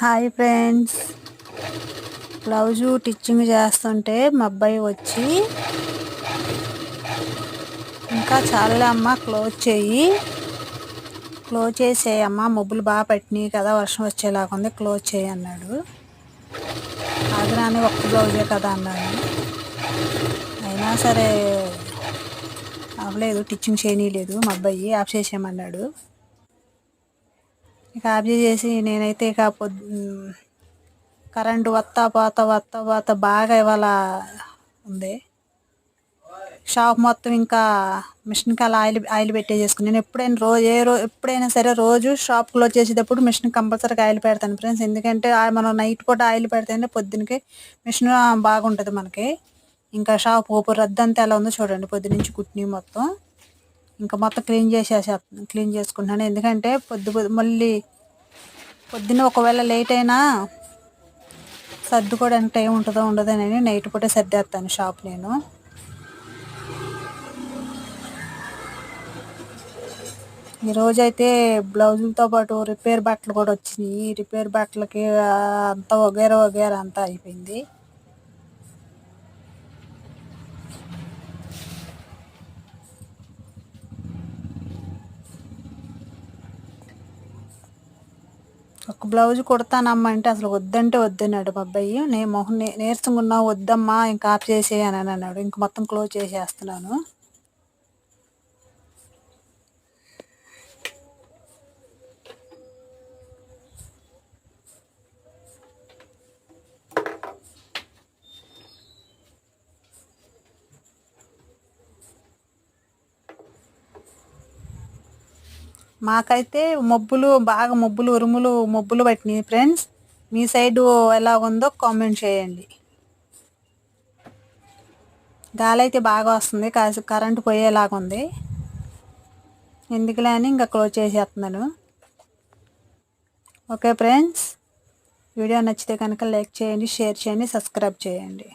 Hi friends. Blouse stitching చేస్తుంటే మా అబ్బాయి వచ్చి ఇంకా చాలా అమ్మ క్లోజ్ చేయి. క్లోజ్ చేసేయమ్మ మబ్బులు బాగా పట్టినాయి కదా వర్షం వచ్చేలాగా ఉంది క్లోజ్ చేయి అన్నాడు. ఆగ్రాని ఒక్క బ్లౌజే కదా అన్నాడు. అయినా సరే అవ్వలేదు టిచ్చింగ్ చేయనీయలేదు మా అబ్బాయి ఆఫ్ చేసేయమన్నాడు ఇక ఆఫ్ చేసి నేనైతే ఇక పొద్దు కరెంటు వత్తా పోత వత్తా పాత బాగా ఇవాళ ఉంది. షాప్ మొత్తం ఇంకా మిషన్కి అలా ఆయిల్ ఆయిల్ పెట్టేసేసుకుని నేను ఎప్పుడైనా రోజు ఏ రోజు ఎప్పుడైనా సరే రోజు షాప్ క్లోజ్ చేసేటప్పుడు మిషన్ కంపల్సరీగా ఆయిల్ పెడతాను ఫ్రెండ్స్. ఎందుకంటే మనం నైట్ పూట ఆయిల్ పెడితేనే పొద్దునకి మిషన్ బాగుంటుంది మనకి. ఇంకా షాప్ ఓపు రద్దంతా ఎలా ఉందో చూడండి. పొద్దునుంచి కుట్టినవి మొత్తం. ఇంకా మొత్తం క్లీన్ చేసేసా క్లీన్ చేసుకుంటున్నాను ఎందుకంటే పొద్దు పొద్దు మళ్ళీ పొద్దున్న ఒకవేళ లేట్ అయినా సర్దుకోవడానికి టైం ఉంటుందో ఉండదో అని నైట్ పూటే సర్దేస్తాను షాప్ నేను. ఈరోజైతే బ్లౌజులతో పాటు రిపేర్ బట్టలు కూడా వచ్చినాయి. రిపేర్ బట్టలకి అంతా వగేర వగేర అంతా అయిపోయింది. ఒక బ్లౌజ్ కుడతానమ్మా అంటే అసలు వద్దంటే వద్దన్నాడు మా అబ్బాయి నేను మొహం నేర్చుకున్నావు వద్దమ్మా ఇంకా ఆఫ్ చేసేయని అని అన్నాడు. ఇంక మొత్తం క్లోజ్ చేసేస్తున్నాను. మాకైతే మబ్బులు బాగా మబ్బులు ఉరుములు మబ్బులు పట్టినాయి ఫ్రెండ్స్ మీ సైడు ఎలా ఉందో కామెంట్ చేయండి. గాలి అయితే బాగా వస్తుంది కాసి కరెంటు పోయేలాగా ఉంది. ఎందుకులే అని ఇంకా క్లోజ్ చేసేస్తున్నాను. ఓకే ఫ్రెండ్స్ వీడియో నచ్చితే కనుక లైక్ చేయండి షేర్ చేయండి సబ్స్క్రైబ్ చేయండి.